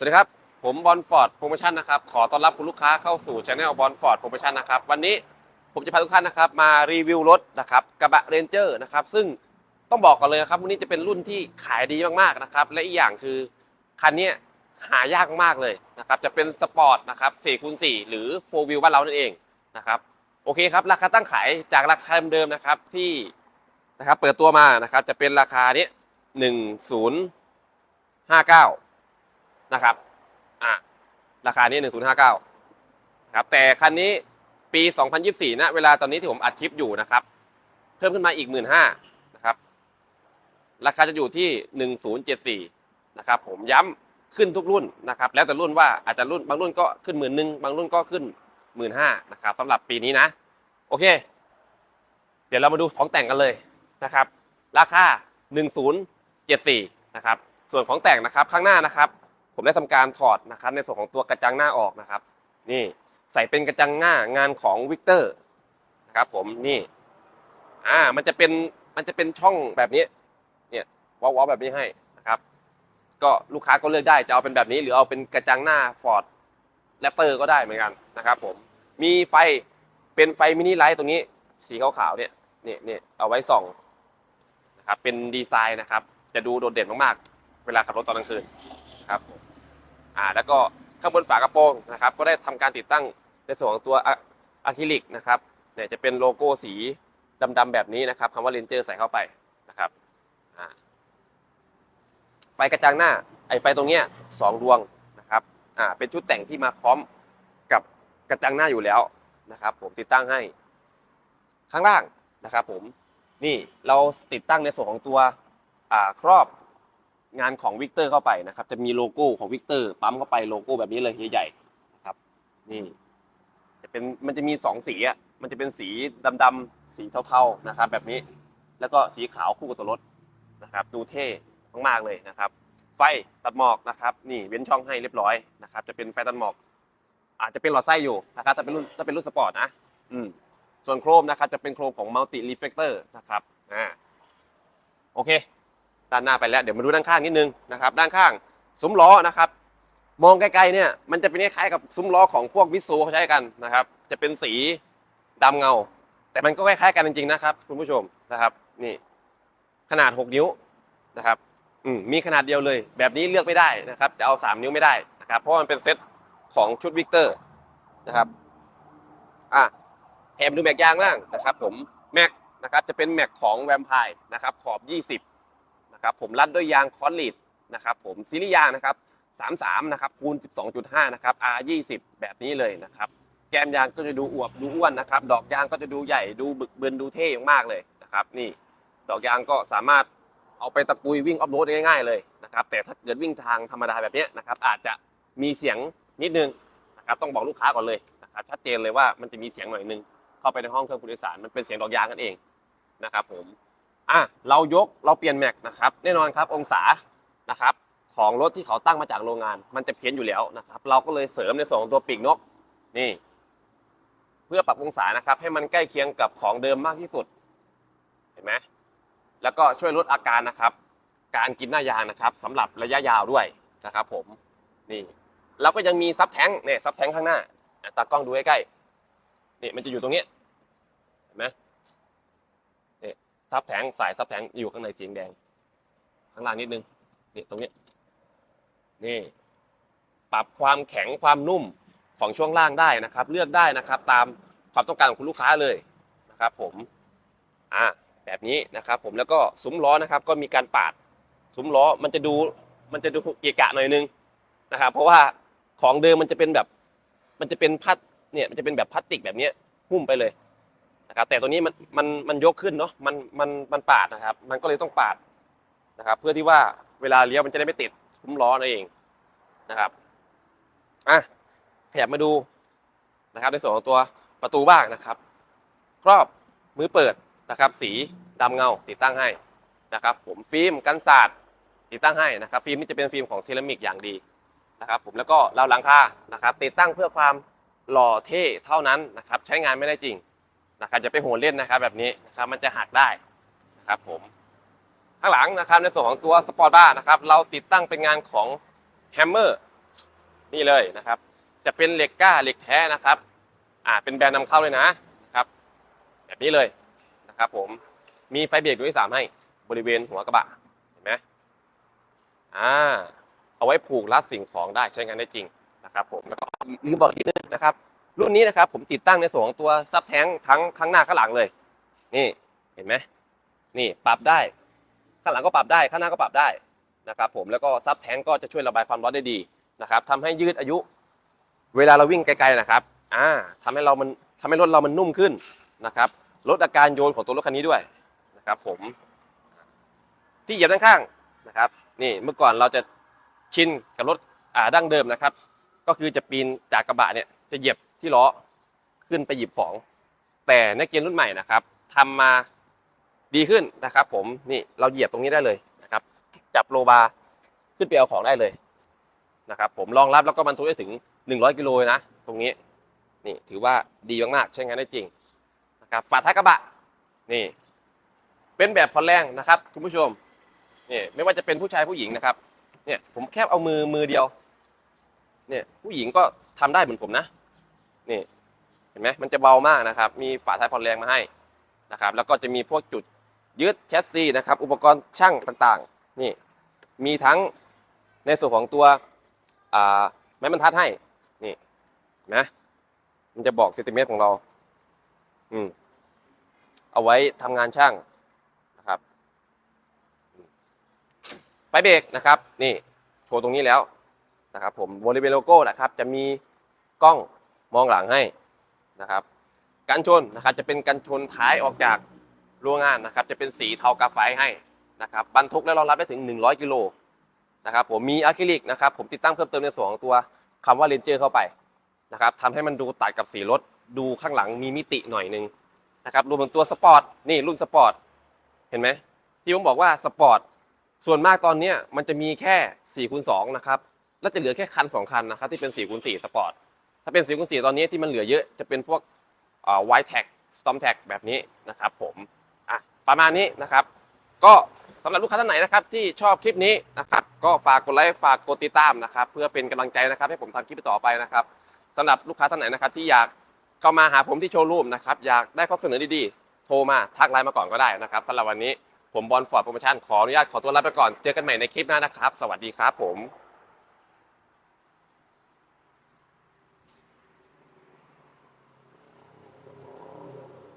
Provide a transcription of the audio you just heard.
สวัสดีครับ ผมบอลฟอร์ดโปรโมชั่นนะครับขอต้อนรับคุณลูกค้าเข้าสู่ช anel บอลฟอร์ดโปรโมชั่นนะครับวันนี้ผมจะพาทุกท่านนะครับมารีวิวรถนะครับกระบะเรนเจอร์นะครับซึ่งต้องบอกก่อนเลยนะครับวันนี้จะเป็นรุ่นที่ขายดีมากๆนะครับและอีกอย่างคือคันนี้หายากมากเลยนะครับจะเป็นสปอร์ตนะครับ4คูณ4หรือ4 wheel บ้านเรานั่นเองนะครับโอเคครับราคาตั้งขายจากราคาเดิมๆนะครับที่นะครับเปิดตัวมานะครับจะเป็นราคานี้ห นะครับอะราคานี้หนึ่งศูนย์ห้าเก้าครับแต่คันนี้ปี2024นะเวลาตอนนี้ที่ผมอัดคลิปอยู่นะครับ เพิ่มขึ้นมาอีก1 5ื่นนะครับ ราคาจะอยู่ที่1074นะครับผมย้ำขึ้นทุกรุ่นนะครับ แล้วแต่รุ่นว่าอาจจะรุ่นบางรุ่นก็ขึ้นหมื่นหนึ่งบางรุ่นก็ขึ้นหมื่นห้านะครับสำหรับปีนี้นะ โอเค เดี๋ยวเรามาดูของแต่งกันเลยนะครับ ราคา1074นะครับ ส่วนของแต่งนะครับข้างหน้านะครับ ผมได้ทำการถอดนะครับในส่วนของตัวกระจังหน้าออกนะครับ นี่ใส่เป็นกระจังหน้างานของวิกเตอร์นะครับผมนี่อ่ามันจะเป็นมันจะเป็นช่องแบบนี้เนี่ยว้าวๆแบบนี้ให้นะครับ ก็ลูกค้าก็เลือกได้จะเอาเป็นแบบนี้ หรือเอาเป็นกระจังหน้า Ford Raptor ก็ได้เหมือนกันนะครับผมมีไฟเป็นไฟมินิไลท์ตรงนี้สีขาวๆเนี่ยเนี่ยเนี่ยเอาไว้ส่องนะครับเป็นดีไซน์นะครับ จะดูโดดเด่นมากๆ เวลาขับรถตอนกลางคืนนะครับ อ่าแล้วก็ข้างบนฝากระโปรงนะครับก็ได้ทำการติดตั้งในส่วนของตัวอะอะคริลิกนะครับเนี่ยจะเป็นโลโก้สีดำๆแบบนี้นะครับคำว่าเรนเจอร์ใส่เข้าไปนะครับอ่าไฟกระจังหน้าไอไฟตรงเนี้ยสองดวงนะครับอ่าเป็นชุดแต่งที่มาพร้อมกับกระจังหน้าอยู่แล้วนะครับ ผมติดตั้งให้ข้างล่างนะครับ ผมนี่เราติดตั้งในส่วนของตัวอ่าครอบ งานของวิกเตอร์เข้าไปนะครับ จะมีโลโก้ของวิกเตอร์ปั๊มเข้าไปโลโก้แบบนี้เลยใหญ่ๆนะครับ นี่ จะเป็นมันจะมีสองสีอะมันจะเป็นสีดำๆสีเทาๆนะครับ แบบนี้ แล้วก็สีขาวคู่กับตัวรถนะครับ ดูเท่มากๆเลยนะครับ ไฟตัดหมอกนะครับ นี่เว้นช่องให้เรียบร้อยนะครับ จะเป็นไฟตัดหมอก อาจจะเป็นหลอดไส้อยู่นะครับถ้าเป็นรุ่นถ้าเป็นรุ่นสปอร์ตนะ อืมส่วนโครมนะครับจะเป็นโครมของ Multi Reflector นะครับอ่าโอเค ด้านหน้าไปแล้วเดี๋ยวมาดูด้านข้างนิดนึงนะครับด้านข้างซุ้มล้อนะครับมองไกลๆเนี่ยมันจะเป็นคล้ายๆกับซุ้มล้อของพวกมิซูเขาใช้กันนะครับ จะเป็นสีดำเงา แต่มันก็คล้ายๆกันจริงๆนะครับ คุณผู้ชมนะครับนี่ขนาด 6 นิ้วนะครับอืมมีขนาดเดียวเลย แบบนี้เลือกไม่ได้นะครับจะเอา 3 นิ้วไม่ได้นะครับเพราะมันเป็นเซตของชุดวิกเตอร์นะครับอะแถมดูแม็กยางล่างนะครับ ผมแม็กนะครับจะเป็นแม็กของแวมไพร์นะครับขอบ 20 นะครับผมรัดด้วยยางคอนลีดนะครับผมซีรีส์ยางนะครับ33นะครับคูณ 12.5 นะครับ R20 แบบนี้เลยนะครับแกมยางก็จะดูอวบดูอ้วนนะครับ ดอกยางก็จะดูใหญ่ดูบึกบึนดูเท่มากเลยนะครับ นี่ดอกยางก็สามารถเอาไปตะกุยวิ่งออฟโรดง่ายๆเลยนะครับ แต่ถ้าเกิดวิ่งทางธรรมดาแบบนี้นะครับ อาจจะมีเสียงนิดนึงนะครับ ต้องบอกลูกค้าก่อนเลยนะครับ ชัดเจนเลยว่ามันจะมีเสียงหน่อยนึงเข้าไปในห้องเครื่องผู้โดยสารมันเป็นเสียงดอกยางกันเองนะครับผม อะเรายกเราเปลี่ยนแม็กนะครับแน่นอนครับองศานะครับของรถที่เขาตั้งมาจากโรงงาน มันจะเพี้ยนอยู่แล้วนะครับเราก็เลยเสริมในส่วนของตัวปีกนกนี่เพื่อปรับองศานะครับ ให้มันใกล้เคียงกับของเดิมมากที่สุด เห็นไหมแล้วก็ช่วยลดอาการนะครับ การกินหน้ายางนะครับสำหรับระยะยาวด้วยนะครับ ผมนี่เราก็ยังมีซับแท้งเนี่ยซับแท้งข้างหน้าตากล้องดูใใกล้ๆนี่มันจะอยู่ตรงนี้เห็นไหม ซับแทงสายซับแทงอยู่ข้างในสีแดง ข้างล่างนิดนึงนี่ตรงนี้นี่ปรับความแข็งความนุ่มของช่วงล่างได้นะครับ เลือกได้นะครับ ตามความต้องการของคุณลูกค้าเลยนะครับ ผมอ่าแบบนี้นะครับ ผมแล้วก็ซุ้มล้อนะครับ ก็มีการปาดซุ้มล้อมันจะดูมันจะดูเกะกะหน่อยนึงนะครับ เพราะว่าของเดิมมันจะเป็นแบบ มันจะเป็นพัดเนี่ยมันจะเป็นแบบพลาสติกแบบนี้หุ้มไปเลย นะครับแต่ตัวนี้มันมันมันยกขึ้นเนาะมันมันมันปาดนะครับ มันก็เลยต้องปาดนะครับ เพื่อที่ว่าเวลาเลี้ยวมันจะได้ไม่ติดซุ้มล้อนั่นเองนะครับอะขยับมาดูนะครับในส่วนของตัวประตูบ้างนะครับ ครอบมือเปิดนะครับ สีดำเงาติดตั้งให้นะครับ ผมฟิล์มกันสาดติดตั้งให้นะครับ ฟิล์มนี่จะเป็นฟิล์มของเซรามิกอย่างดีนะครับผมแล้วก็ราวหลังคานะครับ ติดตั้งเพื่อความหล่อเท่เท่านั้นนะครับ ใช้งานไม่ได้จริง นะครับจะไปโหนเล่นนะครับ แบบนี้นะครับมันจะหักได้นะครับผมข้างหลังนะครับในส่วนของตัวสปอร์ตบ้านะครับเราติดตั้งเป็นงานของแฮมเมอร์นี่เลยนะครับ จะเป็นเหล็กกล้าเหล็กแท้นะครับอ่าเป็นแบรนด์นำเข้าเลยนะครับ แบบนี้เลยนะครับผมมีไฟเบรกด้วงที่สามให้บริเวณหัวกระบะเห็นไหมอ่าเอาไว้ผูกรัดสิ่งของได้ใช้งานได้จริงนะครับผมแล้วก็ลืมบอกอีกนิดนึงนะครับ รุ่นนี้นะครับผมติดตั้งในส่วนของตัวซับแท้งทั้งข้างหน้าข้างหลังเลย นี่เห็นไหมนี่ปรับได้ ข้างหลังก็ปรับได้ข้างหน้าก็ปรับได้นะครับผมแล้วก็ซับแท้งก็จะช่วยระบายความร้อนได้ดีนะครับทำให้ยืดอายุ เวลาเราวิ่งไกลๆนะครับอ่าทำให้เรามันทำให้รถเรามันนุ่มขึ้นนะครับลดอาการโยนของตัวรถคันนี้ด้วยนะครับผมที่เหยียบด้านข้างนะครับนี่เมื่อก่อนเราจะชินกับรถอ่าดั้งเดิมนะครับ ก็คือจะปีนจากกระบะเนี่ยจะเหยียบ ที่ล้อขึ้นไปหยิบของ แต่ในเกณฑ์รุ่นใหม่นะครับทำมาดีขึ้นนะครับ ผมนี่เราเหยียบตรงนี้ได้เลยนะครับ จับโลบาร์ขึ้นไปเอาของได้เลยนะครับ ผมรองรับแล้วก็บรรทุกได้ถึง 100กิโลนะตรงนี้นี่ถือว่าดีมากๆใช้งานได้จริงนะครับฝาท้ายกระบะนี่ เป็นแบบผ่อนแรงนะครับ คุณผู้ชมนี่ไม่ว่าจะเป็นผู้ชายผู้หญิงนะครับ เนี่ยผมแค่เอามือมือเดียว เนี่ยผู้หญิงก็ทำได้เหมือนผมนะ นี่เห็นไหมมันจะเบามากนะครับ มีฝาท้ายผ่อนแรงมาให้นะครับ แล้วก็จะมีพวกจุดยึดแชสซีนะครับ อุปกรณ์ช่างต่างๆ นี่ มีทั้งในส่วนของตัวอ่าไม้บรรทัดให้ นี่นไหมมันจะบอกเซนติเมตรของเรา อืม เอาไว้ทำงานช่างนะครับ ไฟเบรกนะครับ นี่ โชว์ตรงนี้แล้วนะครับ ผมบริเวณโลโก้นะครับ จะมีกล้อง มองหลังให้นะครับกันชนนะครับจะเป็นกันชนท้ายออกจากรั้วงานนะครับ จะเป็นสีเทากาไฟให้นะครับบรรทุกและรองรับได้ถึง 100 กิโลนะครับผมมีอะคริลิกนะครับผมติดตั้งเพิ่มเติมในส่วนของตัวคำว่าเลนเจอร์เข้าไปนะครับทำให้มันดูตัดกับสีรถดูข้างหลังมีมิติหน่อยนึงนะครับรวมถึงตัวสปอร์ตนี่รุ่นสปอร์ตเห็นไหมที่ผมบอกว่าสปอร์ตส่วนมากตอนนี้มันจะมีแค่4คูณ2นะครับแล้วจะเหลือแค่คัน 2 คันนะครับที่เป็น4คูณ4สปอร์ต ถ้าเป็น4คูณ4ตอนนี้ที่มันเหลือเยอะจะเป็นพวกไวท์แท็กสตอมแท็กแบบนี้นะครับผมอะประมาณนี้นะครับ ก็สำหรับลูกค้าท่านไหนนะครับที่ชอบคลิปนี้นะครับก็ฝากกดไลค์ฝากกดติดตามนะครับเพื่อเป็นกำลังใจนะครับให้ผมทำคลิปต่อไปนะครับสำหรับลูกค้าท่านไหนนะครับที่อยากเข้ามาหาผมที่โชว์รูมนะครับอยากได้ข้อเสนอดีๆ โทรมาทักไลน์มาก่อนก็ได้นะครับสำหรับวันนี้ผมบอลฟอร์ดโปรโมชั่นขออนุญาตขอตัวลาไปก่อนเจอกันใหม่ในคลิปหน้านะครับ สวัสดีครับผม